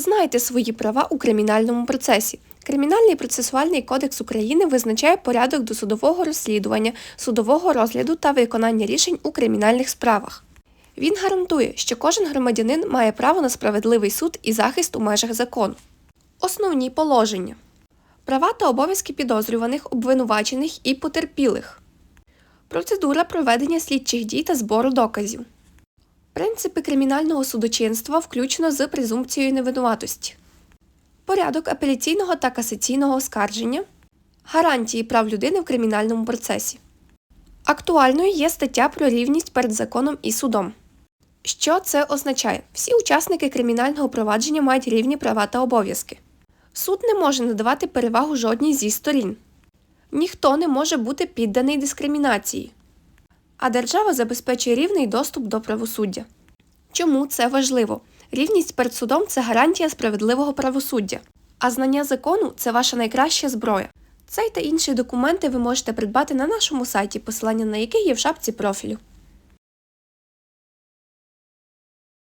Знайте свої права у кримінальному процесі. Кримінальний процесуальний кодекс України визначає порядок досудового розслідування, судового розгляду та виконання рішень у кримінальних справах. Він гарантує, що кожен громадянин має право на справедливий суд і захист у межах закону. Основні положення: права та обов'язки підозрюваних, обвинувачених і потерпілих. Процедура проведення слідчих дій та збору доказів. Принципи кримінального судочинства включно з презумпцією невинуватості. Порядок апеляційного та касаційного оскарження. Гарантії прав людини в кримінальному процесі. Актуальною є стаття про рівність перед законом і судом. Що це означає? Всі учасники кримінального провадження мають рівні права та обов'язки. Суд не може надавати перевагу жодній зі сторін. Ніхто не може бути підданий дискримінації. А держава забезпечує рівний доступ до правосуддя. Чому це важливо? Рівність перед судом це гарантія справедливого правосуддя, а знання закону це ваша найкраща зброя. Цей та інші документи ви можете придбати на нашому сайті, посилання на який є в шапці профілю.